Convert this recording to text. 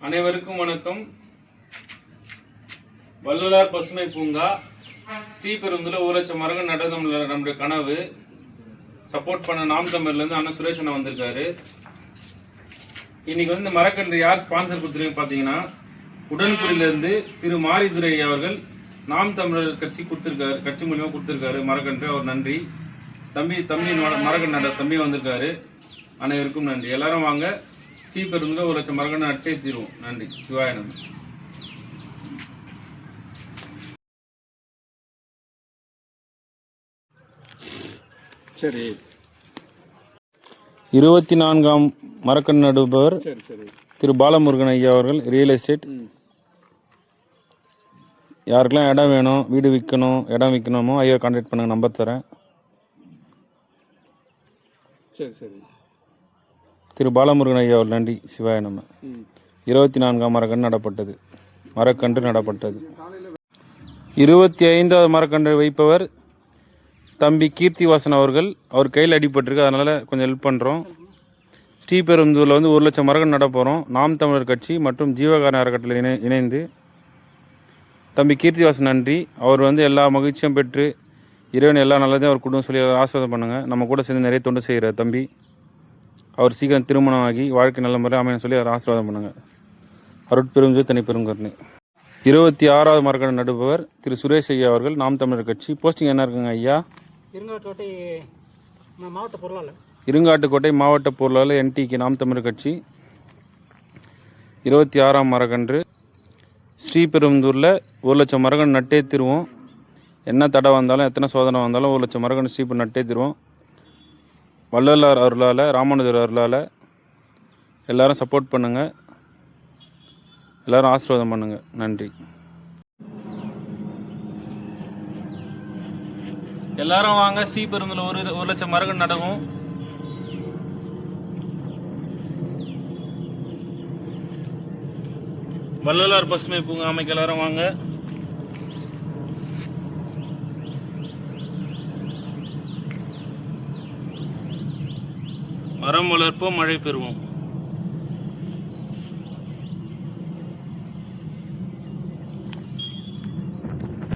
அனைவருக்கும் வணக்கம். வள்ளலார் பசுமை பூங்கா ஸ்ரீபெருந்தில் ஒரு லட்சம் மரங்கள் நட நம்முடைய கனவு. சப்போர்ட் பண்ண நாம் தமிழ்லேருந்து அண்ணன் சுரேஷ் அண்ணா வந்திருக்காரு. இன்னைக்கு வந்து மரக்கன்று யார் ஸ்பான்சர் கொடுத்துருங்க பார்த்தீங்கன்னா உடன்குடியிலேருந்து திரு மாரிதுரை அவர்கள் நாம் தமிழர் கட்சி கொடுத்துருக்காரு கட்சி மூலியமா கொடுத்துருக்காரு மரக்கன்று. அவர் நன்றி. தம்பி தம்பி மர- மரக்கன்று நட தம்பி வந்திருக்காரு. அனைவருக்கும் நன்றி. எல்லாரும் வாங்க. ஸ்ரீபெருந்துல ஒரு லட்சம் மரக்கன்று நட்டே தீருவோம். நன்றி. சிவாய நன்றி சரி. இருபத்தி நான்காம் மரக்கன்று நடுபவர் சரி சரி. திரு பாலமுருகன் ஐயா அவர்கள் ரியல் எஸ்டேட் யாருக்கெல்லாம் இடம் வேணும் வீடு விற்கணும் இடம் விற்கணுமோ ஐயா கான்டாக்ட் பண்ணுங்க நம்பர் தரேன். சரி சரி. திரு பாலமுருகன் ஐயா அவர்கள் நன்றி. சிவாய நம்ம இருபத்தி நான்காம் மரக்கன்று நடப்பட்டது. மரக்கன்று நடப்பட்டது. இருபத்தி ஐந்தாவது மரக்கன்று வைப்பவர் தம்பி கீர்த்திவாசன் அவர்கள். அவர் கையில் அடிபட்டிருக்கு அதனால் கொஞ்சம் ஹெல்ப் பண்ணுறோம் ஸ்ரீபெரும்புதூரில் வந்து ஒரு லட்சம் மரக்கன்று நடப்போகிறோம் நாம் தமிழர் கட்சி மற்றும் ஜீவகாரண அறக்கட்டளை இணை இணைந்து. தம்பி கீர்த்திவாசன் நன்றி. அவர் வந்து எல்லா மகிழ்ச்சியும் பெற்று இறைவன் எல்லா நல்லதையும் அவர் குடும்பம் சொல்லி ஆசிர்வாதம் பண்ணுங்கள் நம்ம கூட சேர்ந்து நிறைய தொண்டு செய்கிற தம்பி. அவர் சீக்கிரம் திருமணம் ஆகி வாழ்க்கை நல்ல முறையில் அமையன்னு சொல்லி அவர் ஆசீர்வாதம் பண்ணுங்க. அருட்பெருஞ்சு தனி பெருங்கருணை. இருபத்தி ஆறாவது மரக்கடை நடுபவர் திரு சுரேஷ் ஐயா அவர்கள் நாம் தமிழர் கட்சி. போஸ்டிங் என்ன இருக்குங்க ஐயா? இருங்காட்டோட்டை மா- மாவட்ட பொருளாளர். இருங்காட்டுக்கோட்டை மாவட்ட பொருளாளர் என்டிக்கு நாம் தமிழர் கட்சி. இருபத்தி ஆறாம் மரக்கன்று ஸ்ரீபெரும்புதூரில் ஒரு லட்சம் மரக்கன்று நட்டே திருவோம். என்ன தடை வந்தாலும் எத்தனை சோதனை வந்தாலும் ஒரு லட்சம் மரக்கன்று ஸ்ரீபெரும் நட்டே திருவோம். வள்ளலார் அருளால் ராமானுஜர் அருளால் எல்லோரும் சப்போர்ட் பண்ணுங்கள் எல்லோரும் ஆசீர்வாதம் பண்ணுங்கள் நன்றி. எல்லாரும் வாங்க. ஸ்ரீபெருந்தில் ஒரு ஒரு லட்சம் மரங்கள் நடக்கும். வள்ளலார் பசுமை பூங்கா அமைக்க எல்லாரும் வாங்க. மரம் வளர்ப்போம் மழை பெறுவோம்.